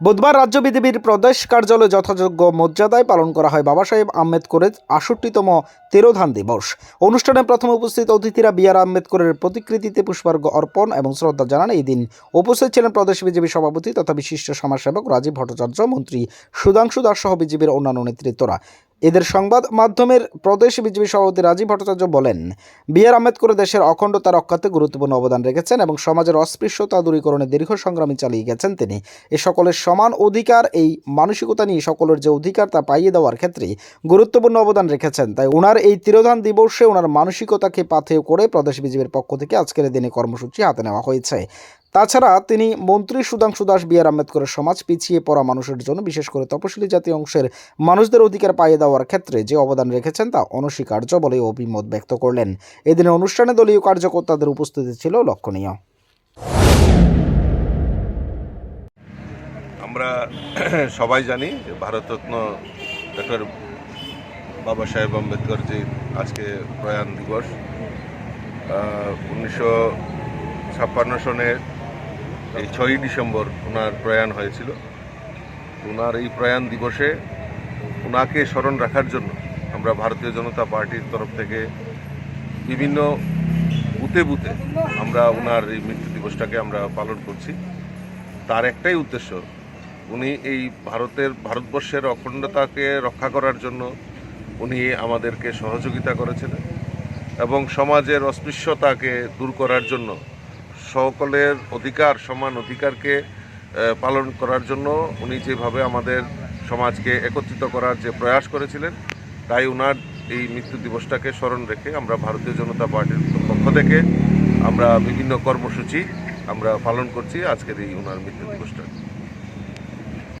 বুধবার রাজ্য বিজেপির প্রদেশ কার্যালয়ে যথাযোগ্য মর্যাদায় পালন করা হয় বাবা সাহেব আম্বেদকরের আষট্টিতম তেরোধান দিবস। অনুষ্ঠানে প্রথম উপস্থিত অতিথিরা বিআর আম্বেদকরের প্রতিকৃতিতে পুষ্পার্ঘ অর্পণ এবং শ্রদ্ধা জানান। এই দিন উপস্থিত ছিলেন প্রদেশ বিজেপি সভাপতি তথা বিশিষ্ট সমাজসেবক রাজীব ভট্টাচার্য, মন্ত্রী সুধাংশু দাস সহ বিজেপির অন্যান্য নেতৃত্বরা। এদের সংবাদ মাধ্যমের প্রদেশ বিজেপি সভাপতি রাজীব ভট্টাচার্য বলেন বি আর আম্বেদকর দেশের অখণ্ডতা রক্ষাতে গুরুত্বপূর্ণ অবদান রেখেছেন এবং সমাজের অস্পৃশ্যতা দূরীকরণে দীর্ঘ সংগ্রামী চালিয়ে গেছেন তিনি। এ সকলের সমান অধিকার, এই মানসিকতা নিয়ে সকলের যে অধিকার তা পাইয়ে দেওয়ার ক্ষেত্রে গুরুত্বপূর্ণ অবদান রেখেছেন। তাই ওনার এই তিরোধান দিবসে ওনার মানসিকতাকে পাথেয় করে প্রদেশ বিজেপির পক্ষ থেকে আজকের দিনে কর্মসূচি হাতে নেওয়া হয়েছে। তাছাড়া তিনি মন্ত্রী সুধাংশু দাস বি আর আম্বেদকরের সমাজ পিছিয়ে পড়া মানুষের জন্য বিশেষ করে তপশিলি জাতি অংশের মানুষদের অধিকার পাইয়ে দেওয়ার ক্ষেত্রে যে অবদান রেখেছেন তা অনস্বীকার্য বলে অভিমত ব্যক্ত করলেন। এদিনের অনুষ্ঠানে দলীয় কার্যকর্তাদের উপস্থিতি ছিল লক্ষণীয়। আমরা সবাই জানি ভারতরত্ন ডক্টর বাবা সাহেব আম্বেদকর যে আজকে প্রয়াণ দিবস উনিশশো ছাপ্পান্ন সনের এই ছয়ই ডিসেম্বর ওনার প্রয়াণ হয়েছিল। ওনার এই প্রয়াণ দিবসে ওনাকে স্মরণ রাখার জন্য আমরা ভারতীয় জনতা পার্টির তরফ থেকে বিভিন্ন বুথে বুথে আমরা ওনার এই মৃত্যু দিবসটাকে আমরা পালন করছি। তার একটাই উদ্দেশ্য, উনি এই ভারতের, ভারতবর্ষের অখণ্ডতাকে রক্ষা করার জন্য উনি আমাদেরকে সহযোগিতা করেছিলেন এবং সমাজের অস্পৃশ্যতাকে দূর করার জন্য সকলের অধিকার, সমান অধিকারকে পালন করার জন্য উনি যেভাবে আমাদের সমাজকে একত্রিত করার যে প্রয়াস করেছিলেন, তাই ওনার এই মৃত্যু দিবসটাকে স্মরণ রেখে আমরা ভারতীয় জনতা পার্টির পক্ষ থেকে আমরা বিভিন্ন কর্মসূচি আমরা পালন করছি আজকের এই ওনার মৃত্যু দিবসটা